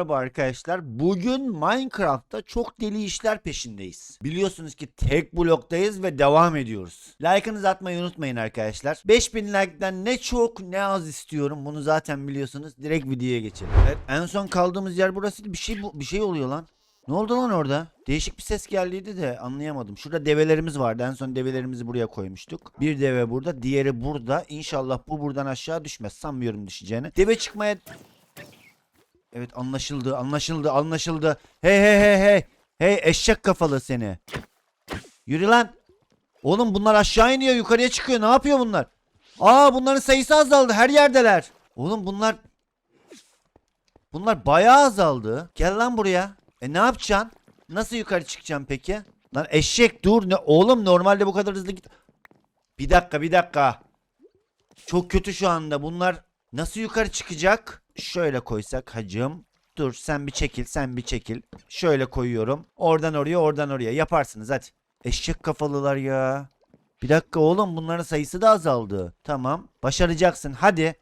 Merhaba arkadaşlar. Bugün Minecraft'ta çok deli işler peşindeyiz. Biliyorsunuz ki tek bloktayız ve devam ediyoruz. Like'ınızı atmayı unutmayın arkadaşlar. 5000 like'den ne çok ne az istiyorum. Bunu zaten biliyorsunuz. Direkt videoya geçelim. Evet, en son kaldığımız yer burası. Bir şey bir şey oluyor lan. Ne oldu lan orada? Değişik bir ses geldiydi de anlayamadım. Şurada develerimiz vardı. En son develerimizi buraya koymuştuk. Bir deve burada, diğeri burada. İnşallah bu buradan aşağı düşmez. Sanmıyorum düşeceğini. Deve çıkmaya Evet anlaşıldı anlaşıldı anlaşıldı. Hey hey hey hey. Hey eşek kafalı seni. Yürü lan. Oğlum bunlar aşağı iniyor yukarıya çıkıyor. Ne yapıyor bunlar? Aa bunların sayısı azaldı. Her yerdeler. Oğlum bunlar Bunlar bayağı azaldı. Gel lan buraya. E ne yapacaksın? Nasıl yukarı çıkacaksın peki? Lan eşek dur. Ne oğlum normalde bu kadar hızlı git. Bir dakika bir dakika. Çok kötü şu anda. Bunlar nasıl yukarı çıkacak? Şöyle koysak hacım. Dur sen bir çekil sen bir çekil. Şöyle koyuyorum. Oradan oraya oradan oraya yaparsınız hadi. Eşek kafalılar ya. Bir dakika oğlum bunların sayısı da azaldı. Tamam başaracaksın hadi.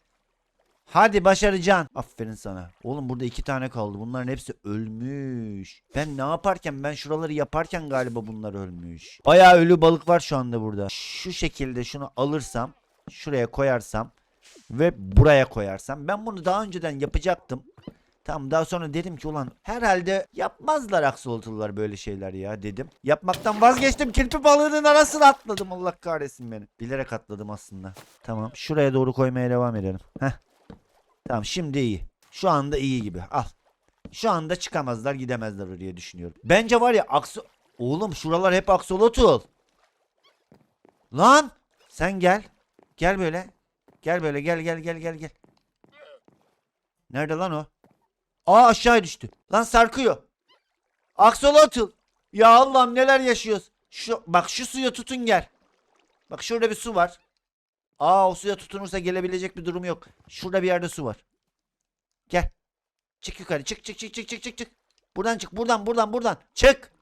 Hadi başaracaksın. Aferin sana. Oğlum burada iki tane kaldı. Bunların hepsi ölmüş. Ben ne yaparken ben şuraları yaparken galiba bunlar ölmüş. Bayağı ölü balık var şu anda burada. Şu şekilde şunu alırsam şuraya koyarsam ve buraya koyarsam ben bunu daha önceden yapacaktım. Tamam daha sonra dedim ki ulan herhalde yapmazlar aksolotlular böyle şeyler ya dedim. Yapmaktan vazgeçtim. Kirpi balığının arasına atladım. Allah kahretsin beni. Bilerek atladım aslında. Tamam şuraya doğru koymaya devam edelim. Heh. Tamam şimdi iyi. Şu anda iyi gibi. Al. Şu anda çıkamazlar gidemezler diye düşünüyorum. Bence var ya akso... Oğlum şuralar hep aksolotl. Lan sen gel. Gel böyle. Gel böyle gel gel gel gel gel. Nerede lan o? Aa aşağı düştü. Lan sarkıyor. Aksolotl. Ya Allah'ım neler yaşıyoruz. Şu bak şu suya tutun gel. Bak şurada bir su var. Aa o suya tutunursa gelebilecek bir durum yok. Şurada bir yerde su var. Gel. Çık yukarı. Çık çık çık çık çık çık çık. Buradan çık. Buradan buradan buradan. Çık.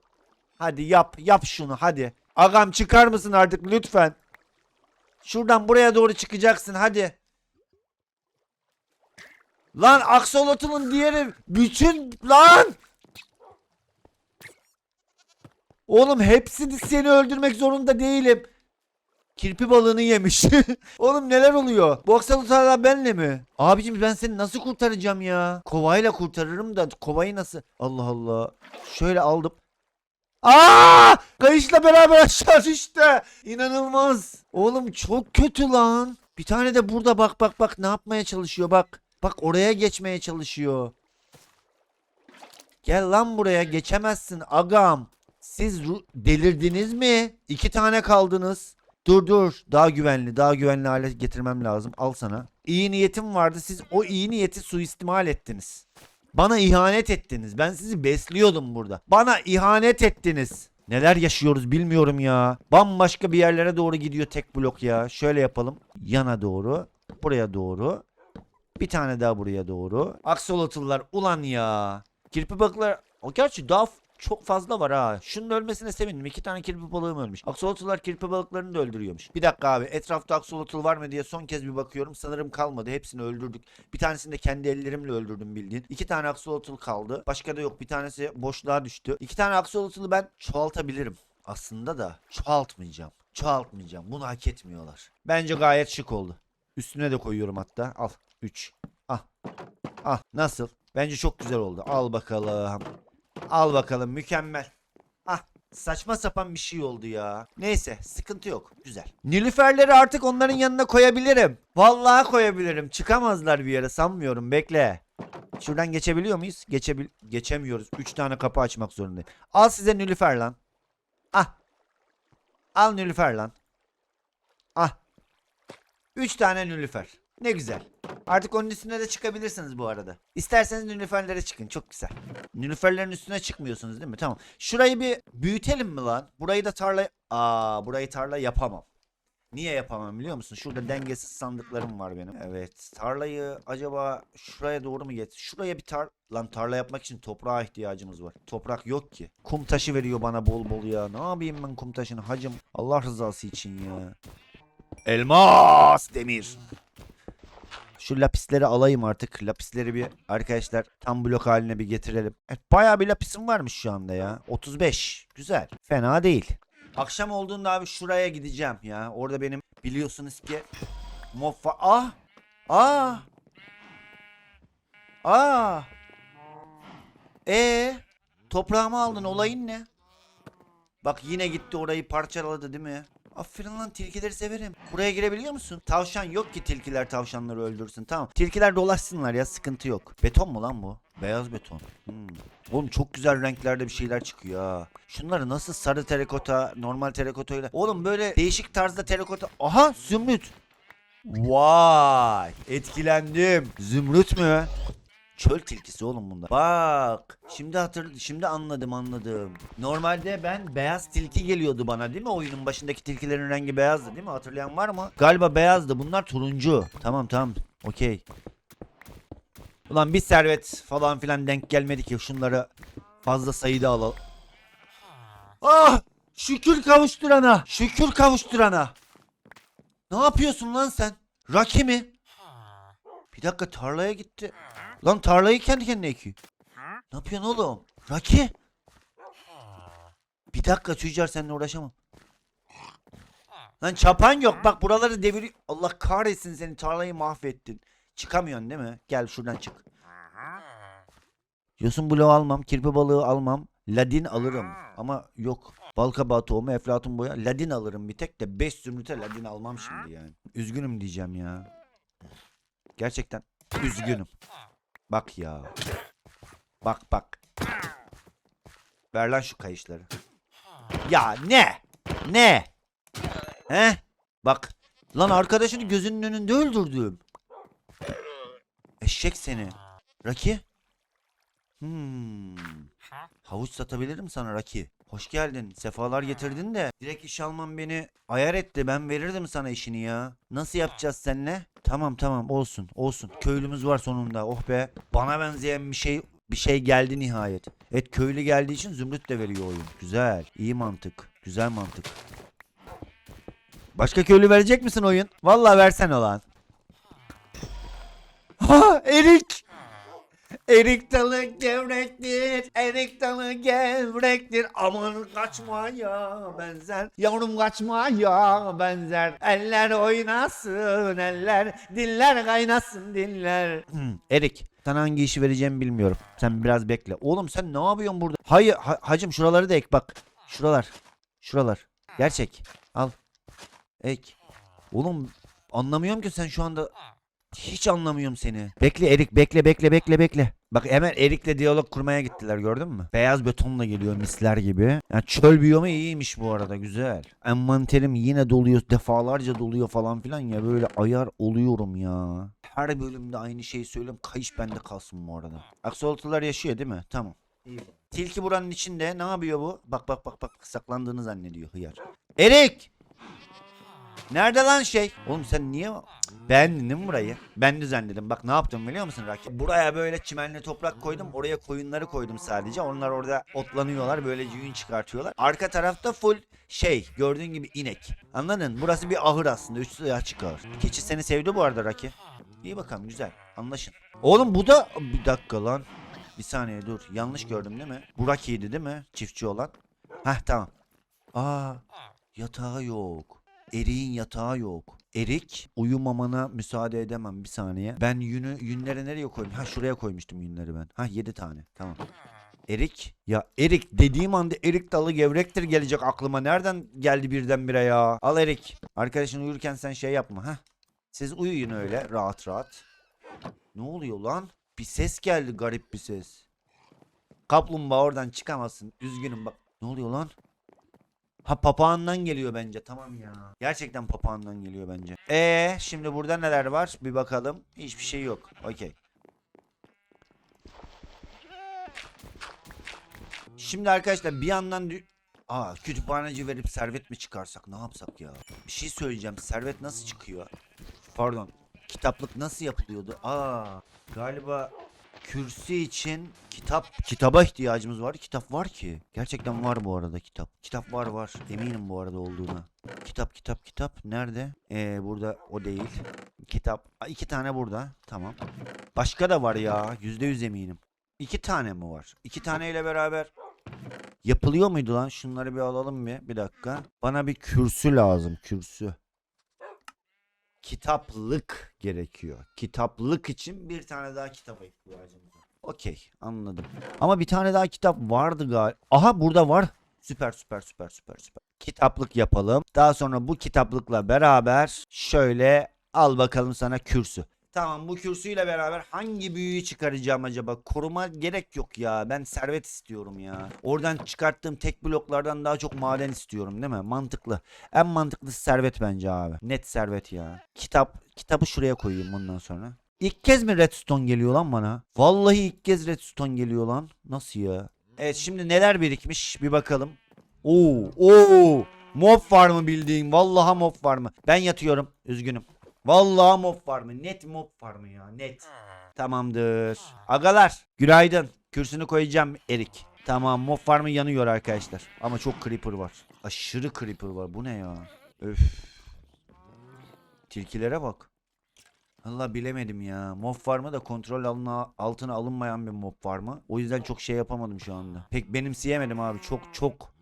Hadi yap. Yap şunu hadi. Agam çıkar mısın artık lütfen. Şuradan buraya doğru çıkacaksın hadi. Lan aksolotlu'nun diğeri bütün lan. Oğlum hepsini seni öldürmek zorunda değilim. Kirpi balığını yemiş. Oğlum neler oluyor? Bu aksolotl hala benle mi? Abicim ben seni nasıl kurtaracağım ya? Kovayla kurtarırım da kovayı nasıl? Allah Allah. Şöyle aldım. Aa! Kayışla beraber aşağı düştü. İnanılmaz. Oğlum çok kötü lan. Bir tane de burada bak bak bak ne yapmaya çalışıyor bak. Bak oraya geçmeye çalışıyor. Gel lan buraya geçemezsin agam. Siz delirdiniz mi? İki tane kaldınız. Dur dur daha güvenli daha güvenli hale getirmem lazım. Al sana. İyi niyetim vardı siz o iyi niyeti suistimal ettiniz. Bana ihanet ettiniz. Ben sizi besliyordum burada. Bana ihanet ettiniz. Neler yaşıyoruz bilmiyorum ya. Bambaşka bir yerlere doğru gidiyor tek blok ya. Şöyle yapalım. Yana doğru. Buraya doğru. Bir tane daha buraya doğru. Aksolotlular ulan ya. Kirpi balıklar. O gerçi daha çok fazla var ha. Şunun ölmesine sevindim. İki tane kirpi balığım ölmüş. Aksolotlular kirpi balıklarını da öldürüyormuş. Bir dakika abi. Etrafta aksolotl var mı diye son kez bir bakıyorum. Sanırım kalmadı. Hepsini öldürdük. Bir tanesini de kendi ellerimle öldürdüm bildiğin. İki tane aksolotl kaldı. Başka da yok. Bir tanesi boşluğa düştü. İki tane aksolotlu ben çoğaltabilirim. Aslında da çoğaltmayacağım. Çoğaltmayacağım. Bunu hak etmiyorlar. Bence gayet şık oldu. Üstüne de koyuyorum hatta. Al. 3. Al. Al. Nasıl? Bence çok güzel oldu. Al bakalım. Al bakalım. Mükemmel. Ah. Saçma sapan bir şey oldu ya. Neyse sıkıntı yok. Güzel. Nilüferleri artık onların yanına koyabilirim. Vallahi koyabilirim. Çıkamazlar bir yere sanmıyorum. Bekle. Şuradan geçebiliyor muyuz? Geçebil geçemiyoruz. 3 tane kapı açmak zorundayım. Al size nilüfer lan. Ah. Al nilüfer lan. Ah. 3 tane nilüfer. Ne güzel. Artık onun üstüne de çıkabilirsiniz bu arada. İsterseniz nilüferlere çıkın. Çok güzel. Nilüferlerin üstüne çıkmıyorsunuz değil mi? Tamam. Şurayı bir büyütelim mi lan? Burayı da tarla... Aa, burayı tarla yapamam. Niye yapamam biliyor musun? Şurada dengesiz sandıklarım var benim. Evet. Tarlayı acaba şuraya doğru mu get? Şuraya bir tar... Lan tarla yapmak için toprağa ihtiyacımız var. Toprak yok ki. Kum taşı veriyor bana bol bol ya. Ne yapayım ben kum taşını hacım? Allah rızası için ya. Elmas demir. Şu lapisleri alayım artık. Lapisleri bir arkadaşlar tam blok haline bir getirelim. Evet, bayağı bir lapisim varmış şu anda ya. 35. Güzel. Fena değil. Akşam olduğunda abi şuraya gideceğim ya. Orada benim biliyorsunuz ki mob var. Ah! Ah! Ah! E toprağımı aldın olayın ne? Bak yine gitti orayı parçaladı değil mi? Aferin lan tilkileri severim. Buraya girebiliyor musun? Tavşan yok ki tilkiler tavşanları öldürsün. Tamam. Tilkiler dolaşsınlar ya sıkıntı yok. Beton mu lan bu? Beyaz beton. Hmm. Oğlum çok güzel renklerde bir şeyler çıkıyor ha. Şunları nasıl sarı terakota, normal terakotayla. Oğlum böyle değişik tarzda terakota. Aha zümrüt. Vay etkilendim. Zümrüt mü? Çöl tilkisi oğlum bunda. Bak. Şimdi hatır şimdi anladım anladım. Normalde ben beyaz tilki geliyordu bana değil mi? Oyunun başındaki tilkilerin rengi beyazdı değil mi? Hatırlayan var mı? Galiba beyazdı. Bunlar turuncu. Tamam tamam. Okey. Ulan bir servet falan filan denk gelmedi ki şunları fazla sayıda alalım. Ah! Şükür kavuşturana. Şükür kavuşturana. Ne yapıyorsun lan sen? Raki mi? Bir dakika tarlaya gitti. Lan tarlayı kendi kendine ekiyor. Ne yapıyorsun oğlum? Raki. Bir dakika tüccar seninle uğraşamam. Lan çapan yok bak buraları deviriyor. Allah kahretsin seni tarlayı mahvettin. Çıkamıyorsun değil mi? Gel şuradan çık. Yosun bloğu almam, kirpi balığı almam. Ladin alırım ama yok. Balkabağı tohumu, eflatun boya. Ladin alırım bir tek de 5 zümrüte ladin almam şimdi yani. Üzgünüm diyeceğim ya. Gerçekten üzgünüm. Bak ya. Bak bak. Ver lan şu kayışları. Ya ne? Ne? He? Bak. Lan arkadaşını gözünün önünde öldürdüm. Eşek seni. Raki? Hmm. Havuç satabilirim sana Raki. Hoş geldin. Sefalar getirdin de. Direkt iş alman beni ayar etti. Ben verirdim sana işini ya. Nasıl yapacağız seninle? Tamam tamam olsun olsun. Köylümüz var sonunda. Oh be. Bana benzeyen bir şey bir şey geldi nihayet. Evet köylü geldiği için zümrüt de veriyor oyun. Güzel. iyi mantık. Güzel mantık. Başka köylü verecek misin oyun? Vallahi versen olan. Ha Erik. Erik dalı gevrektir, erik dalı gevrektir. Aman kaçma ya benzer, yavrum kaçma ya benzer. Eller oynasın eller, diller kaynasın diller. Hmm, erik, sana hangi işi vereceğimi bilmiyorum. Sen biraz bekle. Oğlum sen ne yapıyorsun burada? Hayır, ha- hacım şuraları da ek bak. Şuralar, şuralar. Gerçek. Al. Ek. Oğlum anlamıyorum ki sen şu anda hiç anlamıyorum seni. Bekle Erik bekle bekle bekle bekle. Bak hemen Erik'le diyalog kurmaya gittiler gördün mü? Beyaz betonla geliyor misler gibi. Yani çöl biyomu iyiymiş bu arada güzel. Envanterim yine doluyor defalarca doluyor falan filan ya böyle ayar oluyorum ya. Her bölümde aynı şeyi söylüyorum kayış bende kalsın bu arada. Aksolotlular yaşıyor değil mi? Tamam. Tilki buranın içinde ne yapıyor bu? Bak bak bak bak saklandığını zannediyor hıyar. Erik! Nerede lan şey? Oğlum sen niye beğendin değil burayı? Ben de zannettim. Bak ne yaptım biliyor musun Raki? Buraya böyle çimenli toprak koydum. Oraya koyunları koydum sadece. Onlar orada otlanıyorlar. Böylece yün çıkartıyorlar. Arka tarafta full şey gördüğün gibi inek. Anladın? Burası bir ahır aslında. Üstü açık ahır. Keçi seni sevdi bu arada Raki. İyi bakalım güzel. Anlaşın. Oğlum bu da bir dakika lan. Bir saniye dur. Yanlış gördüm değil mi? Bu Raki'ydi değil mi? Çiftçi olan. Heh tamam. Aa yatağı yok. Erik'in yatağı yok. Erik uyumamana müsaade edemem bir saniye. Ben yünü yünleri nereye koydum? Ha şuraya koymuştum yünleri ben. Ha 7 tane. Tamam. Erik ya Erik dediğim anda Erik dalı gevrektir gelecek aklıma. Nereden geldi birdenbire ya? Al Erik. Arkadaşın uyurken sen şey yapma ha. Siz uyuyun öyle rahat rahat. Ne oluyor lan? Bir ses geldi garip bir ses. Kaplumbağa oradan çıkamazsın. Üzgünüm bak. Ne oluyor lan? Ha papağandan geliyor bence. Tamam ya. Gerçekten papağandan geliyor bence. Ee, şimdi burada neler var? Bir bakalım. Hiçbir şey yok. Okey. Şimdi arkadaşlar bir yandan Aa kütüphaneci verip servet mi çıkarsak ne yapsak ya? Bir şey söyleyeceğim. Servet nasıl çıkıyor? Pardon. Kitaplık nasıl yapılıyordu? Aa galiba kürsü için kitap kitaba ihtiyacımız var. Kitap var ki. Gerçekten var bu arada kitap. Kitap var var. Eminim bu arada olduğuna. Kitap kitap kitap nerede? Ee burada o değil. kitap. Aa, iki tane burada. Tamam. Başka da var ya. Yüzde yüz eminim. İki tane mi var? İki taneyle beraber yapılıyor muydu lan? Şunları bir alalım bir. Bir dakika. Bana bir kürsü lazım. Kürsü. Kitaplık gerekiyor. Kitaplık için bir tane daha kitaba ihtiyacımız var. Okey anladım. Ama bir tane daha kitap vardı galiba. Aha burada var. Süper süper süper süper süper. Kitaplık yapalım. Daha sonra bu kitaplıkla beraber şöyle al bakalım sana kürsü. Tamam bu kürsüyle beraber hangi büyüyü çıkaracağım acaba? Koruma gerek yok ya. Ben servet istiyorum ya. Oradan çıkarttığım tek bloklardan daha çok maden istiyorum değil mi? Mantıklı. En mantıklısı servet bence abi. Net servet ya. Kitap. Kitabı şuraya koyayım bundan sonra. İlk kez mi redstone geliyor lan bana? Vallahi ilk kez redstone geliyor lan. Nasıl ya? Evet şimdi neler birikmiş bir bakalım. Oo, oo. Mob var mı bildiğin? Vallahi mob var mı? Ben yatıyorum. Üzgünüm. Vallahi mob var mı? Net mob var mı ya? Net. Tamamdır. Agalar günaydın. Kürsünü koyacağım Erik. Tamam mob var mı yanıyor arkadaşlar. Ama çok creeper var. Aşırı creeper var. Bu ne ya? Öf. Tilkilere bak. Allah bilemedim ya. Mob var mı da kontrol alına, altına alınmayan bir mob var mı? O yüzden çok şey yapamadım şu anda. Pek benimseyemedim abi. Çok çok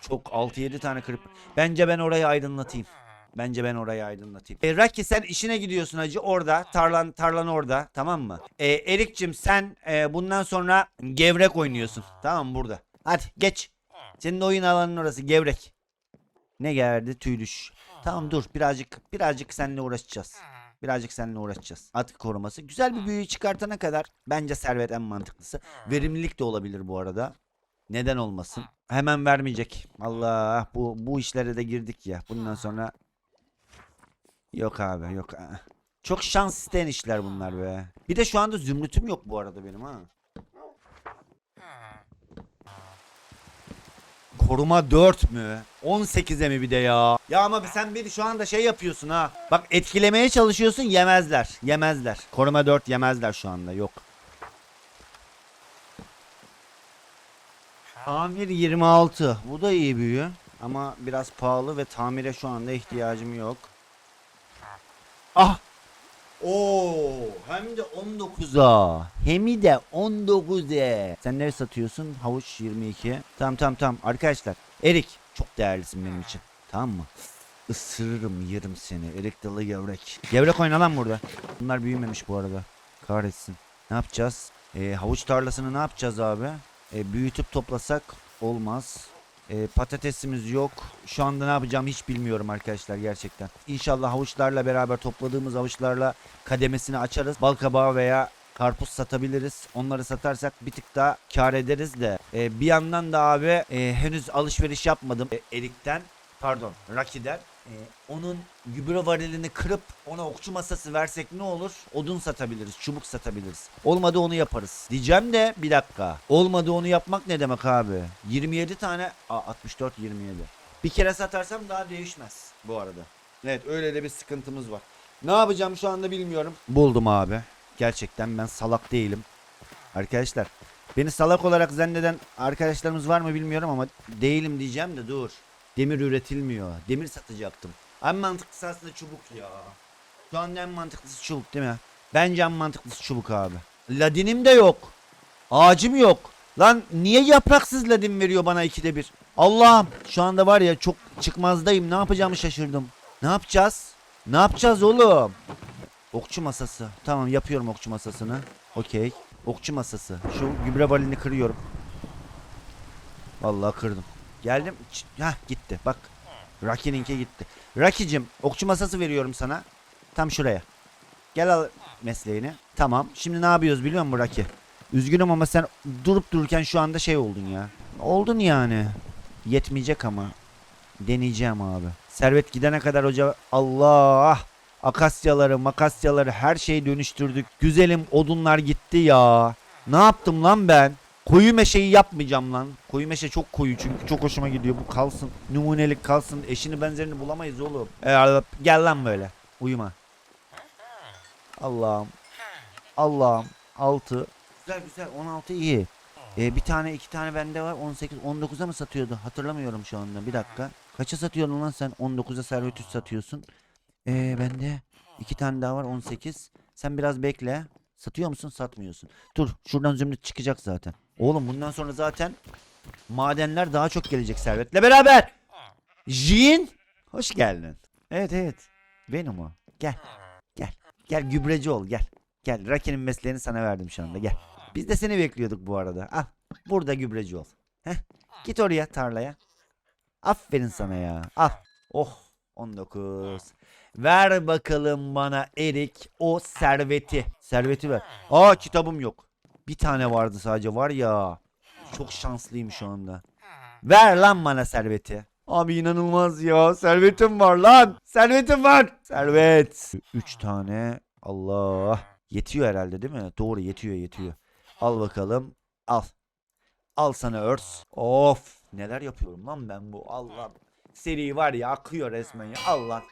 çok 6-7 tane kırıp. Bence ben orayı aydınlatayım. Bence ben orayı aydınlatayım. E, Raki sen işine gidiyorsun hacı orada. Tarlan tarlan orada. Tamam mı? E, Erik'cim sen e, bundan sonra gevrek oynuyorsun. Tamam burada? Hadi geç. Senin oyun alanın orası gevrek. Ne geldi? Tüylüş. Tamam dur birazcık birazcık seninle uğraşacağız. Birazcık seninle uğraşacağız. At koruması. Güzel bir büyü çıkartana kadar bence servet en mantıklısı. Verimlilik de olabilir bu arada. Neden olmasın? Hemen vermeyecek. Allah bu bu işlere de girdik ya. Bundan sonra yok abi yok. Çok şans isteyen işler bunlar be. Bir de şu anda zümrütüm yok bu arada benim ha. Koruma 4 mü? 18'e mi bir de ya? Ya ama sen beni şu anda şey yapıyorsun ha. Bak etkilemeye çalışıyorsun yemezler. Yemezler. Koruma 4 yemezler şu anda yok. Tamir 26. Bu da iyi büyü. Ama biraz pahalı ve tamire şu anda ihtiyacım yok. Ah! Oo, hem de 19'a. Hem de 19'e. Sen ne satıyorsun? Havuç 22. Tamam tamam tamam. Arkadaşlar, Erik çok değerlisin benim için. Tamam mı? Isırırım, yerim seni. Erik dalı gevrek. Gevrek oyna lan burada. Bunlar büyümemiş bu arada. Kahretsin. Ne yapacağız? Ee, havuç tarlasını ne yapacağız abi? Ee, büyütüp toplasak olmaz. Ee, patatesimiz yok. Şu anda ne yapacağım hiç bilmiyorum arkadaşlar gerçekten. İnşallah havuçlarla beraber topladığımız havuçlarla kademesini açarız. Balkabağı veya karpuz satabiliriz. Onları satarsak bir tık daha kar ederiz de. Ee, bir yandan da abi e, henüz alışveriş yapmadım. E, Erik'ten pardon Rocky'den. Ee, onun gübre varilini kırıp ona okçu masası versek ne olur? Odun satabiliriz, çubuk satabiliriz. Olmadı onu yaparız. Diyeceğim de bir dakika. Olmadı onu yapmak ne demek abi? 27 tane, Aa, 64 27. Bir kere satarsam daha değişmez bu arada. Evet öyle de bir sıkıntımız var. Ne yapacağım şu anda bilmiyorum. Buldum abi. Gerçekten ben salak değilim. Arkadaşlar beni salak olarak zanneden arkadaşlarımız var mı bilmiyorum ama değilim diyeceğim de dur. Demir üretilmiyor. Demir satacaktım. En mantıklısı aslında çubuk ya. Şu anda en mantıklısı çubuk değil mi? Bence en mantıklısı çubuk abi. Ladinim de yok. Ağacım yok. Lan niye yapraksız ladin veriyor bana ikide bir? Allah'ım şu anda var ya çok çıkmazdayım. Ne yapacağımı şaşırdım. Ne yapacağız? Ne yapacağız oğlum? Okçu masası. Tamam yapıyorum okçu masasını. Okey. Okçu masası. Şu gübre balini kırıyorum. Vallahi kırdım. Geldim. Hah gitti. Bak. Rocky'ninki gitti. Rocky'cim okçu masası veriyorum sana. Tam şuraya. Gel al mesleğini. Tamam. Şimdi ne yapıyoruz biliyor musun Rocky? Üzgünüm ama sen durup dururken şu anda şey oldun ya. Oldun yani. Yetmeyecek ama. Deneyeceğim abi. Servet gidene kadar hoca Allah. Akasyaları, makasyaları her şeyi dönüştürdük. Güzelim odunlar gitti ya. Ne yaptım lan ben? Koyu meşeyi yapmayacağım lan. Koyu meşe çok koyu çünkü çok hoşuma gidiyor. Bu kalsın. Numunelik kalsın. Eşini benzerini bulamayız oğlum. Ee, gel lan böyle. Uyuma. Allah'ım. Allah'ım. 6. Güzel güzel 16 iyi. Ee, bir tane iki tane bende var 18 19'a mı satıyordu hatırlamıyorum şu anda bir dakika. Kaça satıyordun lan sen 19'a servet üst satıyorsun. Ee, bende İki tane daha var 18. Sen biraz bekle. Satıyor musun? Satmıyorsun. Dur şuradan zümrüt çıkacak zaten. Oğlum bundan sonra zaten madenler daha çok gelecek servetle beraber. Jin hoş geldin. Evet evet benim o. Gel gel gel gübreci ol gel. Gel Raki'nin mesleğini sana verdim şu anda gel. Biz de seni bekliyorduk bu arada. Al burada gübreci ol. Heh. Git oraya tarlaya. Aferin sana ya. Al. Oh 19. Ver bakalım bana Erik o serveti. Serveti ver. Aa kitabım yok. Bir tane vardı sadece var ya. Çok şanslıyım şu anda. Ver lan bana serveti. Abi inanılmaz ya. Servetim var lan. Servetim var. Servet. Üç tane. Allah. Yetiyor herhalde değil mi? Doğru yetiyor yetiyor. Al bakalım. Al. Al sana örs. Of. Neler yapıyorum lan ben bu. Allah. Seri var ya akıyor resmen ya. Allah.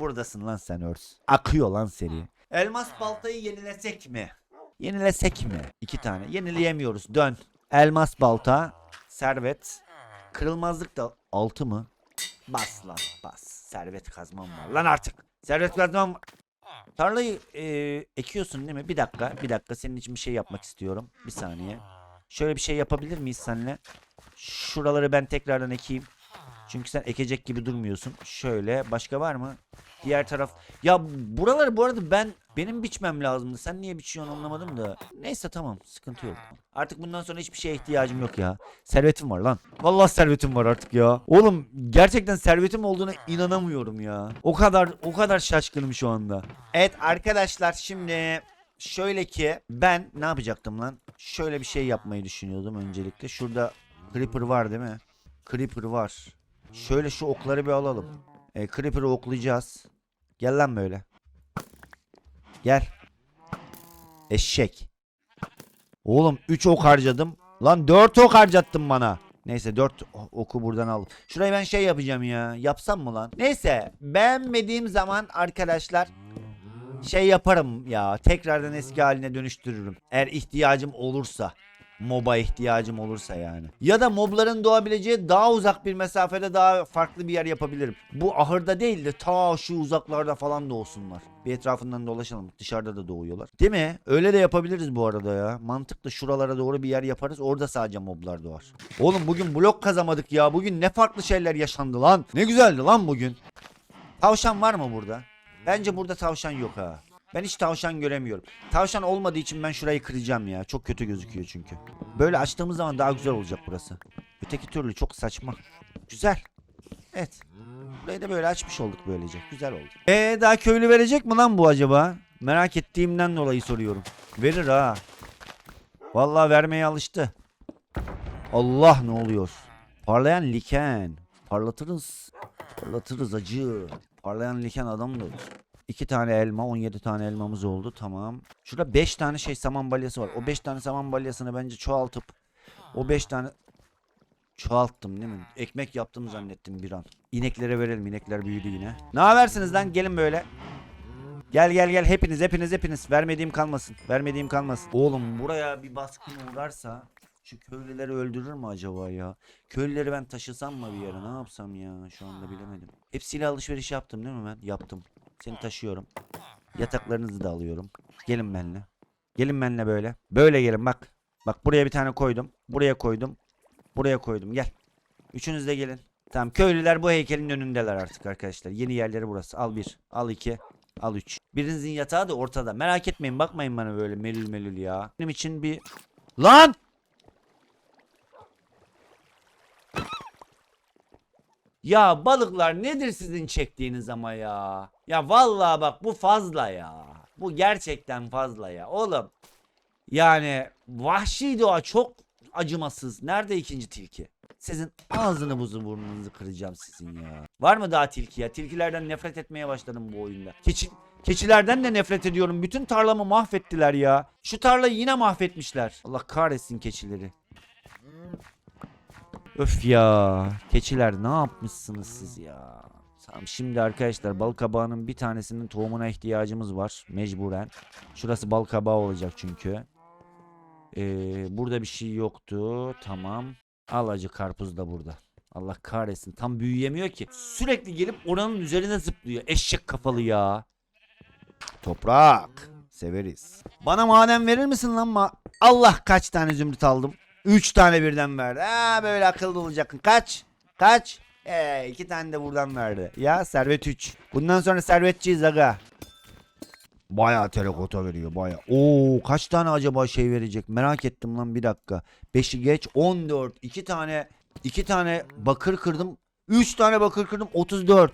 Buradasın lan sen örs. Akıyor lan seri. Elmas baltayı yenilesek mi? Yenilesek mi? İki tane. Yenileyemiyoruz. Dön. Elmas balta. Servet. Kırılmazlık da altı mı? Bas lan bas. Servet kazmam var lan artık. Servet kazmam var. Tarlayı e, ekiyorsun değil mi? Bir dakika, bir dakika. Senin için bir şey yapmak istiyorum. Bir saniye. Şöyle bir şey yapabilir miyiz seninle? Şuraları ben tekrardan ekeyim. Çünkü sen ekecek gibi durmuyorsun. Şöyle. Başka var mı? Diğer taraf. Ya buraları bu arada ben benim biçmem lazımdı. Sen niye biçiyorsun anlamadım da. Neyse tamam. Sıkıntı yok. Artık bundan sonra hiçbir şeye ihtiyacım yok ya. Servetim var lan. Vallahi servetim var artık ya. Oğlum gerçekten servetim olduğuna inanamıyorum ya. O kadar o kadar şaşkınım şu anda. Evet arkadaşlar şimdi şöyle ki ben ne yapacaktım lan? Şöyle bir şey yapmayı düşünüyordum öncelikle. Şurada creeper var değil mi? Creeper var. Şöyle şu okları bir alalım. E, creeper'ı oklayacağız. Gel lan böyle. Gel. Eşek. Oğlum 3 ok harcadım. Lan 4 ok harcattın bana. Neyse 4 oku buradan al. Şurayı ben şey yapacağım ya. Yapsam mı lan? Neyse beğenmediğim zaman arkadaşlar şey yaparım ya. Tekrardan eski haline dönüştürürüm. Eğer ihtiyacım olursa. MOBA ihtiyacım olursa yani. Ya da mobların doğabileceği daha uzak bir mesafede daha farklı bir yer yapabilirim. Bu ahırda değil de ta şu uzaklarda falan doğsunlar. Bir etrafından dolaşalım. Dışarıda da doğuyorlar. Değil mi? Öyle de yapabiliriz bu arada ya. Mantıklı şuralara doğru bir yer yaparız. Orada sadece moblar doğar. Oğlum bugün blok kazamadık ya. Bugün ne farklı şeyler yaşandı lan. Ne güzeldi lan bugün. Tavşan var mı burada? Bence burada tavşan yok ha. Ben hiç tavşan göremiyorum. Tavşan olmadığı için ben şurayı kıracağım ya. Çok kötü gözüküyor çünkü. Böyle açtığımız zaman daha güzel olacak burası. Öteki türlü çok saçma. Güzel. Evet. Burayı da böyle açmış olduk böylece. Güzel oldu. Ee daha köylü verecek mi lan bu acaba? Merak ettiğimden dolayı soruyorum. Verir ha. Vallahi vermeye alıştı. Allah ne oluyor? Parlayan liken. Parlatırız. Parlatırız acı. Parlayan liken adam da olur. 2 tane elma 17 tane elmamız oldu tamam. Şurada 5 tane şey saman balyası var. O 5 tane saman balyasını bence çoğaltıp o 5 tane çoğalttım değil mi? Ekmek yaptım zannettim bir an. İneklere verelim. İnekler büyüdü yine. Ne habersiniz lan? Gelin böyle. Gel gel gel hepiniz hepiniz hepiniz. Vermediğim kalmasın. Vermediğim kalmasın. Oğlum buraya bir baskın uğrarsa şu köylüleri öldürür mü acaba ya? Köylüleri ben taşısam mı bir yere? Ne yapsam ya? Şu anda bilemedim. Hepsiyle alışveriş yaptım değil mi ben? Yaptım. Seni taşıyorum. Yataklarınızı da alıyorum. Gelin benimle. Gelin benimle böyle. Böyle gelin bak. Bak buraya bir tane koydum. Buraya koydum. Buraya koydum. Gel. Üçünüz de gelin. Tamam köylüler bu heykelin önündeler artık arkadaşlar. Yeni yerleri burası. Al bir. Al iki. Al üç. Birinizin yatağı da ortada. Merak etmeyin bakmayın bana böyle melül melül ya. Benim için bir... Lan! Ya balıklar nedir sizin çektiğiniz ama ya? Ya vallahi bak bu fazla ya. Bu gerçekten fazla ya. Oğlum yani vahşi doğa çok acımasız. Nerede ikinci tilki? Sizin ağzını buzu burnunuzu kıracağım sizin ya. Var mı daha tilki ya? Tilkilerden nefret etmeye başladım bu oyunda. Keçi, keçilerden de nefret ediyorum. Bütün tarlamı mahvettiler ya. Şu tarlayı yine mahvetmişler. Allah kahretsin keçileri. Öf ya. Keçiler ne yapmışsınız siz ya? Tamam şimdi arkadaşlar bal kabağının bir tanesinin tohumuna ihtiyacımız var. Mecburen. Şurası bal kabağı olacak çünkü. Ee, burada bir şey yoktu. Tamam. Al acı karpuz da burada. Allah kahretsin. Tam büyüyemiyor ki. Sürekli gelip oranın üzerine zıplıyor. Eşek kafalı ya. Toprak. Severiz. Bana maden verir misin lan? Ma Allah kaç tane zümrüt aldım? Üç tane birden verdi. Ha böyle akıllı olacaksın. Kaç? Kaç? Ee, iki tane de buradan verdi. Ya servet 3. Bundan sonra servetçiyiz aga. Bayağı telekota veriyor bayağı. Oo kaç tane acaba şey verecek? Merak ettim lan bir dakika. 5'i geç 14. 2 tane 2 tane bakır kırdım. 3 tane bakır kırdım 34.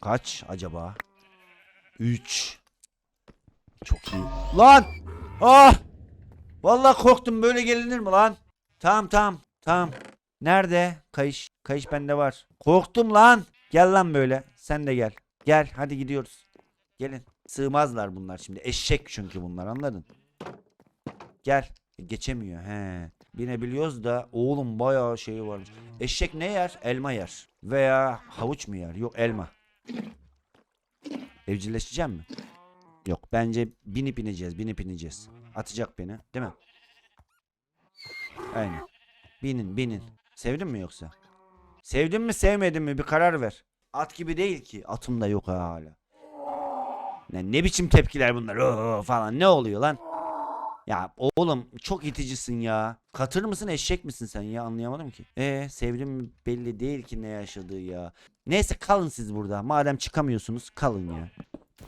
Kaç acaba? 3. Çok iyi. Lan! Ah! Vallahi korktum böyle gelinir mi lan? Tamam tamam tamam. Nerede? Kayış. Kayış bende var. Korktum lan. Gel lan böyle. Sen de gel. Gel hadi gidiyoruz. Gelin. Sığmazlar bunlar şimdi. Eşek çünkü bunlar anladın? Gel. E, Geçemiyor. He. Binebiliyoruz da oğlum bayağı şeyi varmış. Eşek ne yer? Elma yer. Veya havuç mu yer? Yok elma. Evcilleşeceğim mi? Yok bence binip ineceğiz binip ineceğiz. Atacak beni değil mi? Aynen. Binin binin. Sevdin mi yoksa? Sevdin mi sevmedin mi bir karar ver. At gibi değil ki. Atım da yok ha hala. Ne, ne biçim tepkiler bunlar Oo, falan ne oluyor lan? Ya oğlum çok iticisin ya. Katır mısın eşek misin sen ya anlayamadım ki. E sevdim belli değil ki ne yaşadığı ya. Neyse kalın siz burada. Madem çıkamıyorsunuz kalın ya.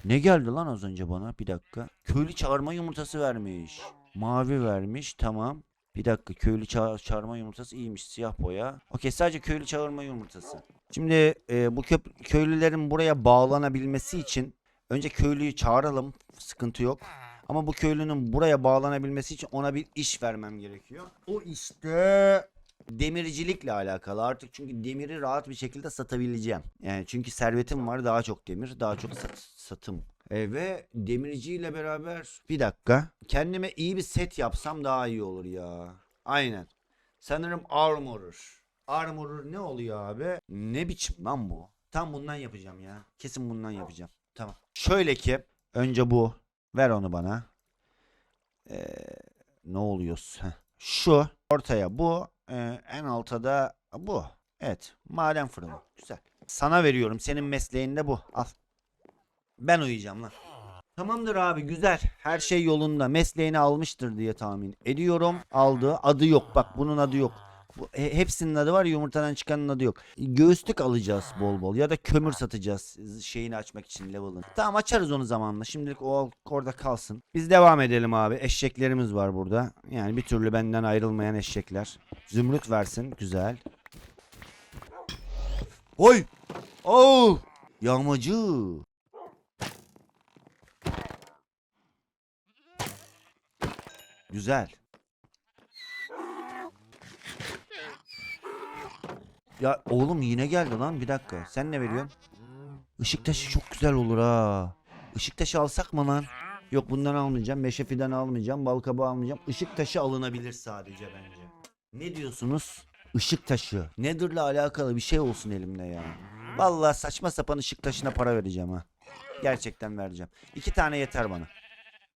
Ne geldi lan az önce bana? Bir dakika. Köylü çağırma yumurtası vermiş. Mavi vermiş tamam. Bir dakika köylü ça- çağırma yumurtası iyiymiş siyah boya. Okey sadece köylü çağırma yumurtası. Şimdi e, bu köp- köylülerin buraya bağlanabilmesi için önce köylüyü çağıralım. Sıkıntı yok. Ama bu köylünün buraya bağlanabilmesi için ona bir iş vermem gerekiyor. O işte demircilikle alakalı artık çünkü demiri rahat bir şekilde satabileceğim. Yani çünkü servetim var daha çok demir daha çok sat- satım. E, ve demirciyle beraber bir dakika kendime iyi bir set yapsam daha iyi olur ya. Aynen. Sanırım armorur. Armorur ne oluyor abi? Ne biçim lan bu? Tam bundan yapacağım ya. Kesin bundan yapacağım. Tamam. Şöyle ki önce bu. Ver onu bana. Ee, ne oluyoruz? Şu ortaya bu. ee, en alta da bu. Evet. Maden fırını. Güzel. Sana veriyorum. Senin mesleğinde bu. Al. Ben uyuyacağım lan. Tamamdır abi güzel. Her şey yolunda. Mesleğini almıştır diye tahmin ediyorum. Aldı. Adı yok. Bak bunun adı yok. Hepsinin adı var. Yumurtadan çıkanın adı yok. Göğüslük alacağız bol bol. Ya da kömür satacağız. Şeyini açmak için level'ın. Tamam açarız onu zamanla. Şimdilik o orada kalsın. Biz devam edelim abi. Eşeklerimiz var burada. Yani bir türlü benden ayrılmayan eşekler. Zümrüt versin. Güzel. Oy! Oh! Yağmacı. Güzel. Ya oğlum yine geldi lan bir dakika. Sen ne veriyorsun? Işık taşı çok güzel olur ha. Işık taşı alsak mı lan? Yok bundan almayacağım. Meşe fidanı almayacağım. Bal kabağı almayacağım. Işık taşı alınabilir sadece bence. Ne diyorsunuz? Işık taşı. Nether'la alakalı bir şey olsun elimde ya. Vallahi saçma sapan ışık taşına para vereceğim ha. Gerçekten vereceğim. İki tane yeter bana.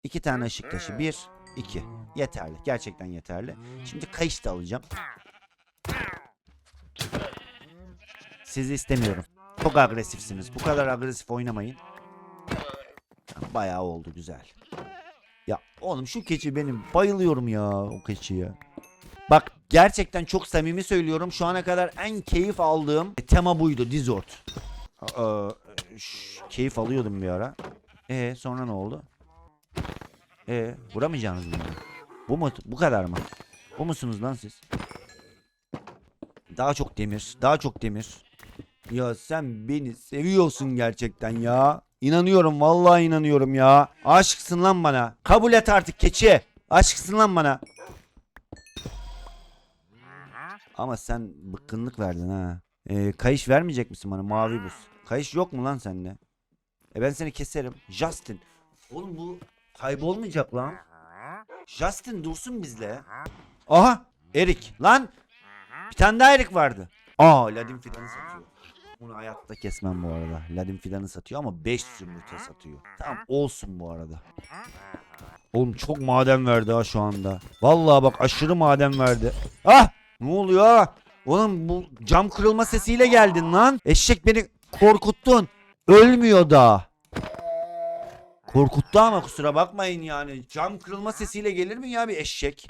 İki tane ışık taşı. Bir, iki. Yeterli. Gerçekten yeterli. Şimdi kayış da alacağım. Sizi istemiyorum. Çok agresifsiniz. Bu kadar agresif oynamayın. Bayağı oldu güzel. Ya oğlum şu keçi benim bayılıyorum ya o keçiye. Bak gerçekten çok samimi söylüyorum. Şu ana kadar en keyif aldığım tema buydu Dizort. Aa, keyif alıyordum bir ara. E sonra ne oldu? E vuramayacaksınız mı? Bu mu? Bu kadar mı? Bu musunuz lan siz? Daha çok demir. Daha çok demir. Ya sen beni seviyorsun gerçekten ya. İnanıyorum vallahi inanıyorum ya. Aşıksın lan bana. Kabul et artık keçi. Aşıksın lan bana. Ama sen bıkkınlık verdin ha. Ee, kayış vermeyecek misin bana mavi buz? Kayış yok mu lan sende? E ben seni keserim. Justin. Oğlum bu kaybolmayacak lan. Justin dursun bizle. Aha Erik. Lan bir tane daha erik vardı. Aa Ladin fidanı satıyor. Bunu hayatta kesmem bu arada. Ladin fidanı satıyor ama 5 zümrüte satıyor. Tamam olsun bu arada. Oğlum çok maden verdi ha şu anda. Vallahi bak aşırı maden verdi. Ah! Ne oluyor ha? Oğlum bu cam kırılma sesiyle geldin lan. Eşek beni korkuttun. Ölmüyor da. Korkuttu ama kusura bakmayın yani. Cam kırılma sesiyle gelir mi ya bir eşek?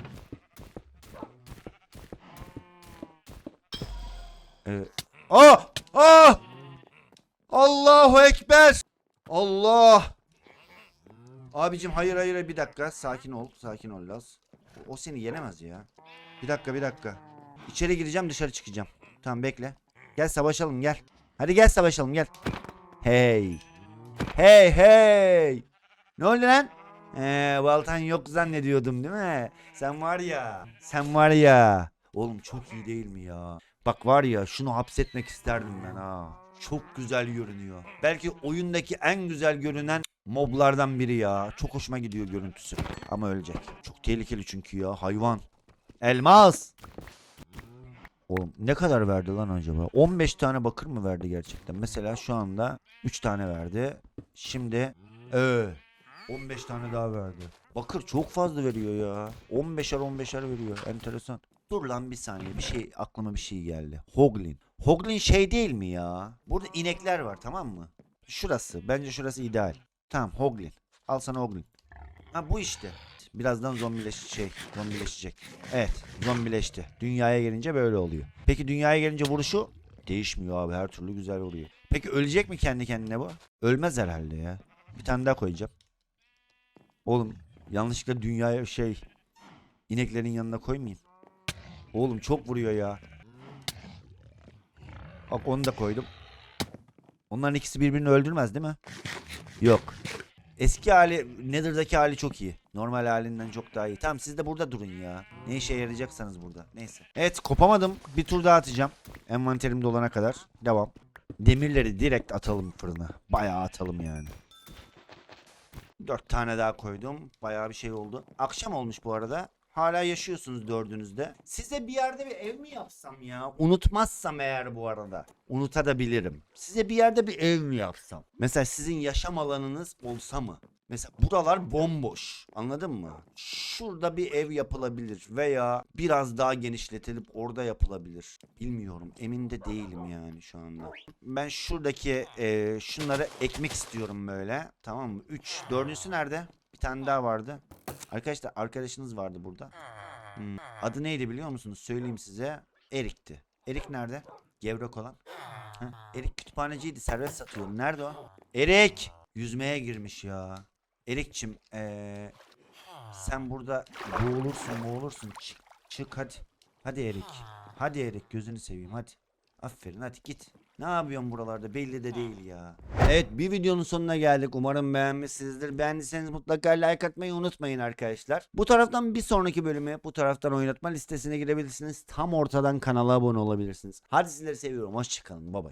Evet. Ah! Ah! Allahu Ekber! Allah! Abicim hayır hayır bir dakika sakin ol sakin ol Laz. O seni yenemez ya. Bir dakika bir dakika. İçeri gireceğim dışarı çıkacağım. Tamam bekle. Gel savaşalım gel. Hadi gel savaşalım gel. Hey. Hey hey. Ne oldu lan? Ee, baltan yok zannediyordum değil mi? Sen var ya. Sen var ya. Oğlum çok iyi değil mi ya? Bak var ya şunu hapsetmek isterdim ben ha. Çok güzel görünüyor. Belki oyundaki en güzel görünen moblardan biri ya. Çok hoşuma gidiyor görüntüsü. Ama ölecek. Çok tehlikeli çünkü ya. Hayvan. Elmas. Oğlum ne kadar verdi lan acaba? 15 tane bakır mı verdi gerçekten? Mesela şu anda 3 tane verdi. Şimdi ee, 15 tane daha verdi. Bakır çok fazla veriyor ya. 15'er 15'er veriyor. Enteresan. Dur lan bir saniye. Bir şey aklıma bir şey geldi. Hoglin. Hoglin şey değil mi ya? Burada inekler var tamam mı? Şurası. Bence şurası ideal. Tamam Hoglin. Al sana Hoglin. Ha bu işte. Birazdan zombileş şey zombileşecek. Evet zombileşti. Dünyaya gelince böyle oluyor. Peki dünyaya gelince vuruşu değişmiyor abi her türlü güzel vuruyor. Peki ölecek mi kendi kendine bu? Ölmez herhalde ya. Bir tane daha koyacağım. Oğlum yanlışlıkla dünyaya şey ineklerin yanına koymayayım. Oğlum çok vuruyor ya. Bak onu da koydum. Onların ikisi birbirini öldürmez değil mi? Yok. Eski hali Nether'daki hali çok iyi. Normal halinden çok daha iyi. Tamam siz de burada durun ya. Ne işe yarayacaksanız burada. Neyse. Evet kopamadım. Bir tur daha atacağım. Envanterim dolana kadar. Devam. Demirleri direkt atalım fırına. Bayağı atalım yani. Dört tane daha koydum. Bayağı bir şey oldu. Akşam olmuş bu arada. Hala yaşıyorsunuz dördünüzde. Size bir yerde bir ev mi yapsam ya? Unutmazsam eğer bu arada. Unutabilirim. Size bir yerde bir ev mi yapsam? Mesela sizin yaşam alanınız olsa mı? Mesela buralar bomboş. Anladın mı? Şurada bir ev yapılabilir veya biraz daha genişletilip orada yapılabilir. Bilmiyorum. Emin de değilim yani şu anda. Ben şuradaki e, şunları ekmek istiyorum böyle. Tamam mı? 3. Dördüncüsü nerede? Tane daha vardı. Arkadaşlar arkadaşınız vardı burada. Hmm. Adı neydi biliyor musunuz? Söyleyeyim size. Erik'ti. Erik nerede? Gevrek olan. Ha? Erik kütüphaneciydi. Servet satıyordu. Nerede o? Erik! Yüzmeye girmiş ya. Erikçim ee, sen burada boğulursun boğulursun. Çık, çık hadi. Hadi Erik. Hadi Erik gözünü seveyim hadi. Aferin hadi git. Ne yapıyorsun buralarda belli de değil ya. Evet bir videonun sonuna geldik. Umarım beğenmişsinizdir. Beğendiyseniz mutlaka like atmayı unutmayın arkadaşlar. Bu taraftan bir sonraki bölüme bu taraftan oynatma listesine girebilirsiniz. Tam ortadan kanala abone olabilirsiniz. Hadi sizleri seviyorum. Hoşçakalın. Bay bay.